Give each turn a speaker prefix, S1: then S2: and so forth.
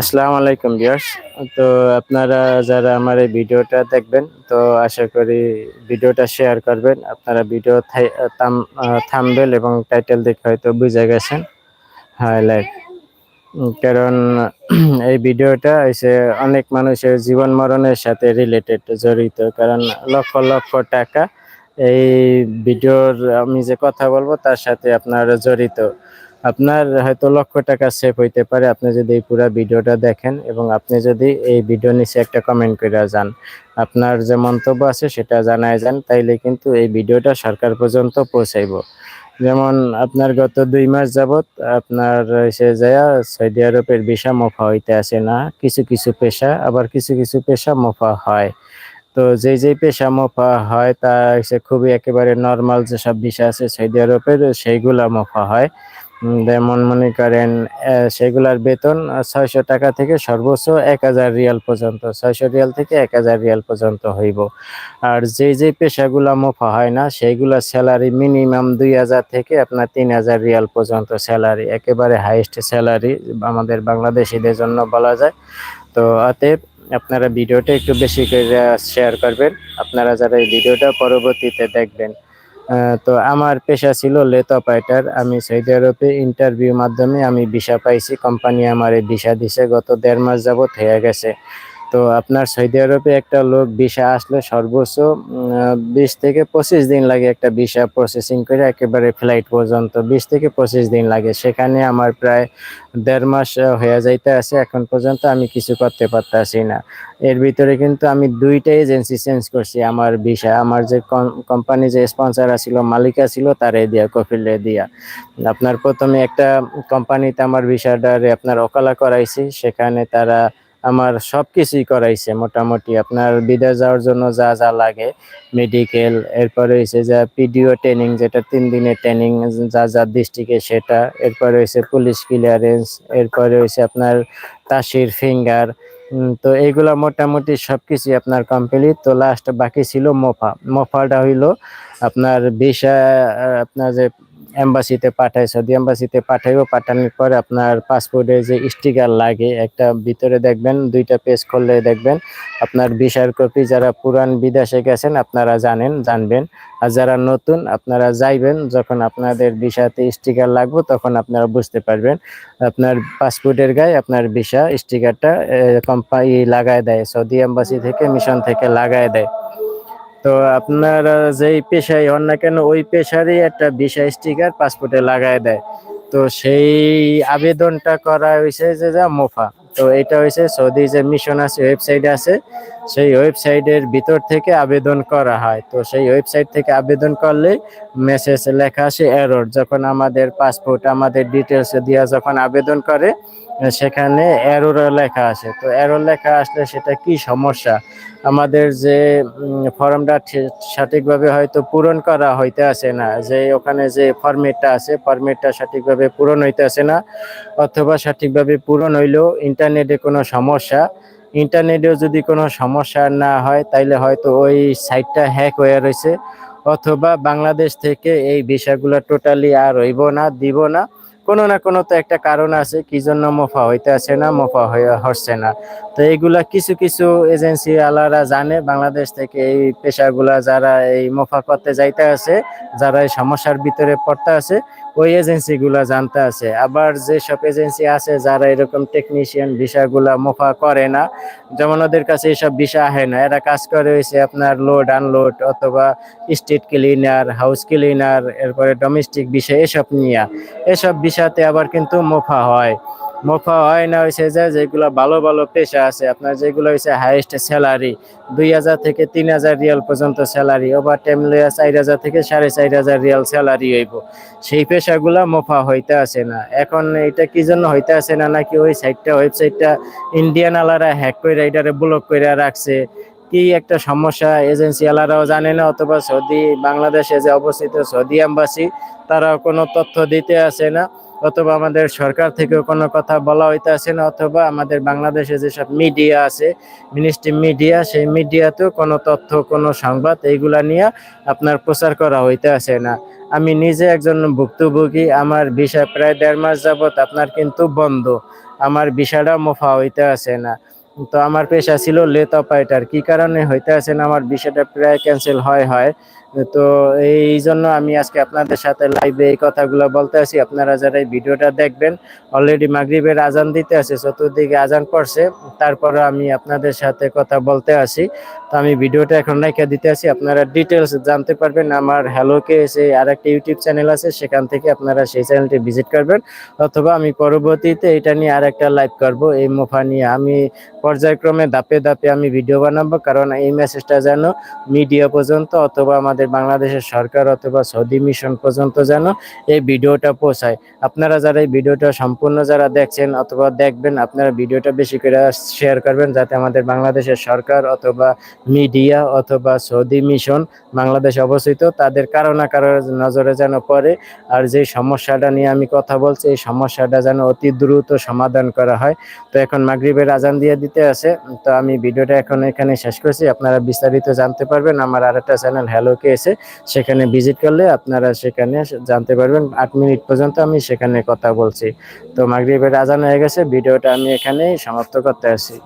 S1: আসসালামু আলাইকুম ভিউয়ার্স। তো আপনারা যারা আমার এই ভিডিওটা দেখবেন, তো আশা করি ভিডিওটা শেয়ার করবেন। আপনারা ভিডিও থামবেল এবং টাইটেল দেখে হয়তো বুঝে গেছেন। হাইলাইট। কারণ এই ভিডিওটা এসে অনেক মানুষের জীবন মরণের সাথে রিলেটেড জড়িত। কারণ লক্ষ লক্ষ টাকা এই ভিডিওর আমি যে কথা বলব, তার সাথে আপনারা জড়িত। আপনার হয়তো লক্ষ টাকা সেভ হইতে পারে। আপনি যদি এই পুরো ভিডিওটা দেখেন এবং আপনি যদি এই ভিডিও নিচে একটা কমেন্ট করে যান, আপনার যে মন্তব্য আছে সেটা জানায় যান, তাইলে কিন্তু এই ভিডিওটা সরকার পর্যন্ত পৌঁছাইব। যেমন আপনার গত দুই মাস যাবৎ আপনার সে যায় সৌদি আরবের ভিসা মোফা হইতে আসে না। কিছু কিছু পেশা, আবার কিছু কিছু পেশা মোফা হয়। তো যে যে পেশা মোফা হয়, তা খুবই একেবারে নর্মাল যেসব বিষয় আছে সৌদি আরবের, সেইগুলা মোফা হয়। যেমন মনে করেন সেগুলার বেতন ছয়শো টাকা থেকে সর্বোচ্চ এক হাজার রিয়াল পর্যন্ত, ছয়শো রিয়াল থেকে এক হাজার রিয়াল পর্যন্ত হইব। আর যে যে পেশাগুলা মোফা হয় না সেইগুলা স্যালারি মিনিমাম দুই হাজার থেকে আপনার তিন হাজার রিয়াল পর্যন্ত স্যালারি, একেবারে হাইস্ট স্যালারি আমাদের বাংলাদেশিদের জন্য বলা যায়। তো অতএব আপনারা ভিডিওটা একটু বেশি করে শেয়ার করবেন। আপনারা যারা এই ভিডিওটা পরবর্তীতে দেখবেন তো আমার পেশা ছিল লেথ অপারেটার। আমি সৌদি আরবে ইন্টারভিউ মাধ্যমে আমি ভিসা পাইছি। কোম্পানি আমার এই ভিসা দিছে। গত দেড় মাস যাবত হয়ে গেছে। তো আপনার সৌদি আরবে একটা লোক ভিসা আসলে সর্বোচ্চ বিশ থেকে পঁচিশ দিন লাগে একটা ভিসা প্রসেসিং করে একেবারে ফ্লাইট পর্যন্ত। বিশ থেকে পঁচিশ দিন লাগে। সেখানে আমার প্রায় দেড় মাস হয়ে যাইতে আছে। এখন পর্যন্ত আমি কিছু করতে পারতেছি না। এর ভিতরে কিন্তু আমি দুইটা এজেন্সি চেঞ্জ করছি আমার ভিসা আমার যে কোম্পানি যে স্পন্সার ছিল মালিকা ছিল তারে দিয়া কফিলে দিয়া। আপনার প্রথমে একটা কোম্পানিতে আমার ভিসাটারে আপনার ওকালা করাইছি। সেখানে তারা আমার সব কিছুই করাইছে মোটামুটি। আপনার বিদেশ যাওয়ার জন্য যা যা লাগে মেডিকেল এরপরে হয়েছে যা পিডিও ট্রেনিং যেটা তিন দিনের ট্রেনিং যা যা ডিস্ট্রিক্টে সেটা, এরপরে হয়েছে পুলিশ ক্লিয়ারেন্স এরপরে হয়েছে আপনার তাসির ফিঙ্গার তো এইগুলা মোটামুটি সবকিছু আপনার কমপ্লিট তো লাস্ট বাকি ছিল মোফা। মোফাটা হইল আপনার ভিসা আপনার যে এম্বাসিতে পাঠায় সৌদি এম্বাসিতে পাঠাইব, পাঠানোর পরে আপনার পাসপোর্টে যে স্টিকার লাগে, একটা ভিতরে দেখবেন, দুইটা পেজ খুললে দেখবেন, আপনার ভিসার কপি, যারা পুরান বিদেশে গেছেন, আপনারা জানেন, জানবেন। আর যারা নতুন, আপনারা যাইবেন, যখন আপনাদের ভিসাতে স্টিকার লাগবে, তখন আপনারা বুঝতে পারবেন, আপনার পাসপোর্টের গায়ে আপনার ভিসা স্টিকারটা কোম্পানি লাগায় দেয়, সৌদি এম্বাসি থেকে, মিশন থেকে লাগায় দেয়। তো আপনার যেই পেশায় হন না কেন, ওই পেশারই একটা ভিসা স্টিকার পাসপোর্টে লাগায় দেয়। তো সেই আবেদনটা করা হয়েছে যে, যা মোফা। তো এটা হয়েছে সৌদি যে মিশন আছে ওয়েবসাইট আছে। সেই ওয়েবসাইটের ভিতর থেকে আবেদন করা হয়। তো সেই ওয়েবসাইট থেকে আবেদন করলে মেসেজ লেখা আসে এরর যখন আমাদের পাসপোর্ট আমাদের ডিটেলস দিয়া যখন আবেদন করে, সেখানে এরর লেখা আসে। তো এরর লেখা আসলে সেটা কি সমস্যা? আমাদের যে ফর্মটা সঠিকভাবে হয়তো পূরণ করা হইতে আসে না। যে ওখানে যে ফর্মেটটা আছে, ফর্মেটটা সঠিকভাবে পূরণ হইতে আসে না, অথবা সঠিকভাবে পূরণ হইলেও ইন্টারনেটে কোনো সমস্যা। ইন্টারনেটেও যদি কোনো সমস্যা না হয়, তাইলে হয়তো ওই সাইটটা হ্যাক হয়ে রয়েছে। অথবা বাংলাদেশ থেকে এই বিষয়গুলো টোটালি আর হইব না, দিব না। কোনো না কোনো তো একটা কারণ আছে, কি জন্য মোফা হইতে আছে না, মোফা হয়ে হচ্ছে না। তো এইগুলা কিছু কিছু এজেন্সি আলারা জানে, বাংলাদেশ থেকে এই পেশাগুলা যারা এই মোফা করতে যাইতে আছে যারা এই সমস্যার ভিতরে পড়তে আছে ওই এজেন্সিগুলা জানতে আছে। আবার যেসব এজেন্সি আছে যারা এরকম টেকনিশিয়ান বিষয়গুলা মোফা করে না, যেমন ওদের কাছে এইসব ভিসা আহে না, এরা কাজ করে হয়েছে আপনার লোড আনলোড অথবা স্ট্রিট ক্লিনার হাউস ক্লিনার এরপরে ডোমেস্টিক বিষয় এসব নিয়ে। এসব বিষয়তে আবার কিন্তু মোফা হয়। মোফা হয় না হয়েছে যে যেগুলো ভালো ভালো পেশা আছে, আপনার যেগুলো হয়েছে হাইয়েস্ট স্যালারি দুই হাজার থেকে তিন হাজার রিয়াল পর্যন্ত স্যালারি ওভার টাইম লইয়া চার হাজার থেকে সাড়ে চার হাজার রিয়াল স্যালারি হইব। সেই পেশাগুলা মোফা হইতে আসে না। এখন এটা কি জন্য হইতে আসে না, নাকি ওই সাইটটা ওয়েবসাইটটা ইন্ডিয়ান আলারা হ্যাক করে এটারে ব্লক করে রাখছে? কি একটা সমস্যা? এজেন্সি আলারাও জানে না, অথবা সৌদি, বাংলাদেশে যে অবস্থিত সৌদি এম্বাসি তারাও কোনো তথ্য দিতে আসে না। অথবা আমাদের সরকার থেকেও কোনো কথা বলা হইতে আসে না, অথবা আমাদের বাংলাদেশে যেসব মিডিয়া আছে, মিনিস্ট্রি মিডিয়া, সেই মিডিয়াতেও কোনো তথ্য, কোনো সংবাদ এইগুলা নিয়ে আপনার প্রচার করা হইতে আসে না। আমি নিজে একজন ভুক্তভোগী, আমার ভিসা প্রায় দেড় মাস যাবত আপনার কিন্তু বন্ধ, আমার ভিসাটা মোফা হইতে আছে না। তো আমার পেশা ছিল লেত অপারেটার, কি কারণে হইতে আছে না, আমার ভিসাটা প্রায় ক্যান্সেল হয় হয়। তো এই জন্য আমি আজকে আপনাদের সাথে লাইভে এই কথাগুলো বলতে আছি। আপনারা যারা এই ভিডিওটা দেখবেন অলরেডি মাগরিবের আজান দিতে আছে, চতুর্দিকে আজান পড়ছে, তারপরে আমি আপনাদের সাথে কথা বলতে আসি তো আমি ভিডিওটা এখন রেখে দিতে আছি। আপনারা ডিটেলস জানতে পারবেন। আমার হ্যালো কে এসে আর একটা ইউটিউব চ্যানেল আছে, সেখান থেকে আপনারা সেই চ্যানেলটি ভিজিট করবেন। অথবা আমি পরবর্তীতে এটা নিয়ে আর একটা লাইভ করব। এই মোফা নিয়ে আমি পর্যায়ক্রমে ধাপে ধাপে আমি ভিডিও বানাবো, কারণ এই মেসেজটা যেন মিডিয়া পর্যন্ত অথবা আমাদের বাংলাদেশের সরকার অথবা সৌদি মিশন পর্যন্ত যেন এই ভিডিওটা পৌঁছায়। আপনারা যারা এই ভিডিওটা সম্পূর্ণ যারা দেখছেন অথবা দেখবেন, আপনারা ভিডিওটা বেশি করে শেয়ার করবেন যাতে আমাদের বাংলাদেশের সরকার অথবা মিডিয়া অথবা সৌদি মিশন বাংলাদেশ অবস্থিত, তাদের কারও না কারও নজরে যেন পড়ে। আর যে সমস্যাটা নিয়ে আমি কথা বলছি, এই সমস্যাটা যেন অতি দ্রুত সমাধান করা হয়। তো এখন মাগরিবের আজান দিয়ে দিতে আছে। তো আমি ভিডিওটা এখন এখানে শেষ করছি। আপনারা বিস্তারিত জানতে পারবেন। আমার আর একটা চ্যানেল হ্যালো এসে সেখানে ভিজিট করলে আপনারা সেখানে জানতে পারবেন। আট মিনিট পর্যন্ত আমি সেখানে কথা বলছি। তো মাগরীবের আজান হয়ে গেছে, ভিডিওটা আমি এখানেই সমাপ্ত করতে আসি।